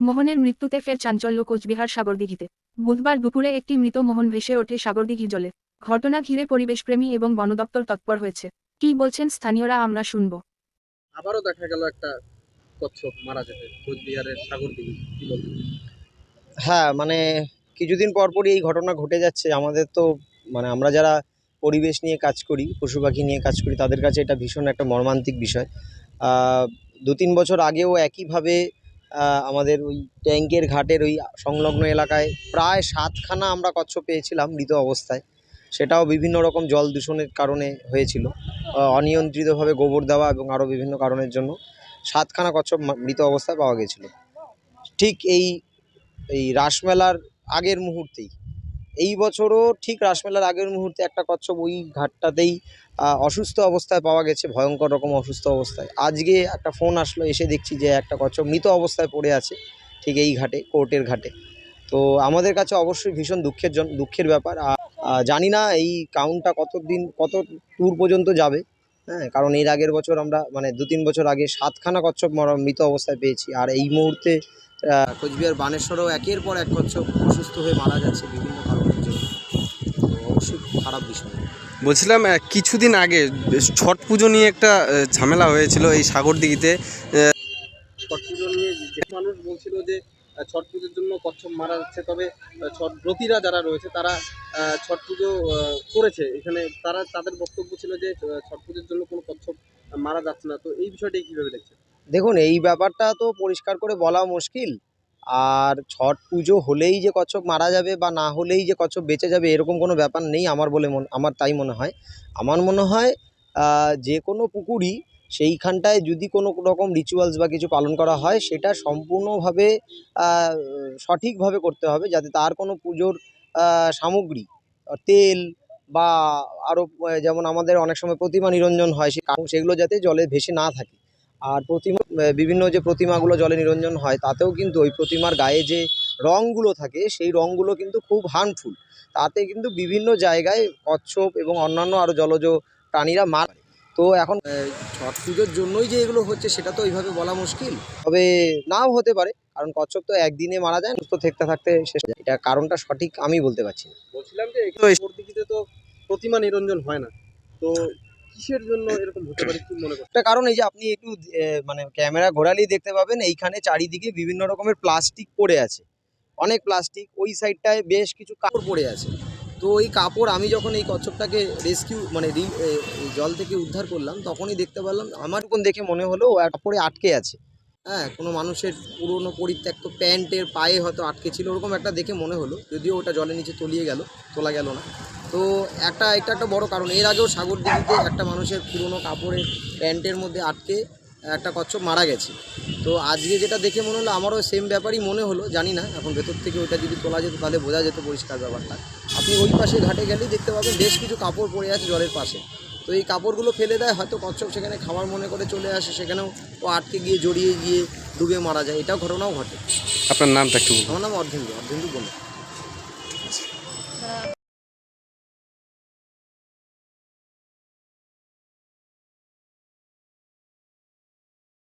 মোহনের মৃত্যুতে ফের চাঞ্চল্য কোচবিহার সাগরদিঘিতে। বুধবার দুপুরে একটি মৃত মোহন ভেসে ওঠে সাগরদিঘি জলে। ঘটনা ঘিরে পরিবেশপ্রেমী এবং বন দপ্তর তৎপর হয়েছে। কী বলছেন স্থানীয়রা আমরা শুনব। আবারও দেখা গেল একটা কচ্ছপ মারা যেতে কোচবিহারের সাগর দিকে কি বলবেন? হ্যাঁ মানে কিছুদিন পর পরই এই ঘটনা ঘটে যাচ্ছে। আমাদের তো মানে আমরা যারা পরিবেশ নিয়ে কাজ করি পশু পাখি নিয়ে কাজ করি তাদের কাছে এটা ভীষণ একটা মর্মান্তিক বিষয়। আহ, দু তিন বছর আগেও একইভাবে আমাদের ওই ট্যাঙ্কের ঘাটের ওই সংলগ্ন এলাকায় প্রায় সাতখানা আমরা কচ্ছপ পেয়েছিলাম মৃত অবস্থায়। সেটাও বিভিন্ন রকম জল দূষণের কারণে হয়েছিল। অনিয়ন্ত্রিতভাবে গোবর দেওয়া এবং আরও বিভিন্ন কারণের জন্য সাতখানা কচ্ছপ মৃত অবস্থায় পাওয়া গেছিল। ঠিক এই এই রাসমেলার আগের মুহূর্তেই এই বছরও ঠিক রাসমেলার আগের মুহূর্তে একটা কচ্ছপ ওই ঘাটটাতেই অসুস্থ অবস্থায় পাওয়া গেছে, ভয়ঙ্কর রকম অসুস্থ অবস্থায়। আজকে একটা ফোন আসলো, এসে দেখছি যে একটা কচ্ছপ মৃত অবস্থায় পড়ে আছে, ঠিক এই ঘাটে, কোর্টের ঘাটে। তো আমাদের কাছে অবশ্যই ভীষণ দুঃখের জন, দুঃখের ব্যাপার। জানি না এই কাউন্টটা কত দিন কত দূর পর্যন্ত যাবে। হ্যাঁ কারণ এর আগের বছর আমরা মানে দু তিন বছর আগে সাতখানা কচ্ছপ মৃত অবস্থায় পেয়েছি। আর এই মুহূর্তে কোচবিহার বানেশ্বরেও একের পর এক কচ্ছপ অসুস্থ হয়ে মারা যাচ্ছে বিভিন্ন কারণের জন্য। অবশ্যই খারাপ বিষয়। বলছিলাম কিছুদিন আগে ছট পুজো নিয়ে একটা ঝামেলা হয়েছিল এই সাগর দিঘিতে ছট পুজো নিয়ে যে মানুষ বলছিল যে আহ, ছট পুজোর জন্য কচ্ছপ মারা যাচ্ছে। তবে ছট ব্রতীরা যারা রয়েছে, তারা ছট পুজো করেছে। এখানে তারা, তাদের বক্তব্য ছিল যে ছট পুজোর জন্য কোনো কচ্ছপ মারা যাচ্ছে না। তো এই বিষয়টি কীভাবে দেখছেন? দেখুন, এই ব্যাপারটা তো পরিষ্কার করে বলা মুশকিল। আর ছট পুজো হলেই যে কচ্ছপ মারা যাবে বা না হলেই যে কচ্ছপ বেঁচে যাবে, এরকম কোনো ব্যাপার নেই আমার বলে মন, আমার তাই মনে হয়। আমার মনে হয় যে কোনো পুকুরই সেইখানটায় যদি কোনো রকম রিচুয়ালস বা কিছু পালন করা হয়, সেটা সম্পূর্ণভাবে সঠিকভাবে করতে হবে যাতে তার কোনো পুজোর সামগ্রী, তেল বা আরও যেমন আমাদের অনেক সময় প্রতিমা নিরঞ্জন হয়, সে সেগুলো যাতে জলে ভেসে না থাকে। আর প্রতিমা বিভিন্ন যে প্রতিমাগুলো জলে নিরঞ্জন হয়, তাতেও কিন্তু ওই প্রতিমার গায়ে যে রঙগুলো থাকে, সেই রঙগুলো কিন্তু খুব হার্মফুল তাতে কিন্তু বিভিন্ন জায়গায় কচ্ছপ এবং অন্যান্য আরও জলজ প্রাণীরা মার তো এখন ছট পুজোর জন্যই যে এগুলো হচ্ছে সেটা তো ওইভাবে বলা মুশকিল। তবে নাও হতে পারে কারণ কচ্ছপ তো একদিনে মারা যায় সুস্থ থাকতে থাকতে শেষ। এটা কারণটা সঠিক আমি বলতে পারছি না। বলছিলাম যে সাগর তো প্রতিমা নিরঞ্জন হয় না। তো কিসের জন্য এরকম হতে পারে কি মনে করছেন কারণ এই যে আপনি একটু মানে ক্যামেরা ঘোরালেই দেখতে পাবেন এইখানে চারিদিকে বিভিন্ন রকমের প্লাস্টিক পড়ে আছে। অনেক প্লাস্টিক ওই সাইডটায় বেশ কিছু কাপড় পড়ে আছে। তো ওই কাপড় আমি যখন এই কচ্ছপটাকে রেস্কিউ মানে জল থেকে উদ্ধার করলাম, তখনই দেখতে পারলাম আমার কোন দেখে মনে হলো ও কাপড়ে আটকে আছে। হ্যাঁ কোনো মানুষের পুরনো পরিত্যক্ত প্যান্টের পায়ে হয়তো আটকে ছিল, ওরকম একটা দেখে মনে হলো, যদিও ওটা জলের নিচে তলিয়ে গেল, তোলা গেল না। তো একটা, এটা একটা বড় কারণ, এর আগেও সাগর দিঘিতে একটা মানুষের পুরনো কাপড়ের প্যান্টের মধ্যে আটকে একটা কচ্ছপ মারা গেছে। তো আজকে যেটা দেখে মনে হলো আমারও সেম ব্যাপারই মনে হলো জানি না এখন ভেতর থেকে ওইটা যদি তোলা যেত তাহলে বোঝা যেত পরিষ্কার ব্যাপারটা। আপনি ওই পাশে ঘাটে গেলেই দেখতে পাবেন বেশ কিছু কাপড় পড়ে আছে জলের পাশে। তো এই কাপড়গুলো ফেলে দেয় হয়তো কচ্ছপ সেখানে খাবার মনে করে চলে আসে সেখানেও ও আটকে গিয়ে জড়িয়ে গিয়ে ডুবে মারা যায় এটাও ঘটনাও ঘটে। আপনার নামটা একটু আমার নাম অর্ধেন্দু অর্ধেন্দু বলে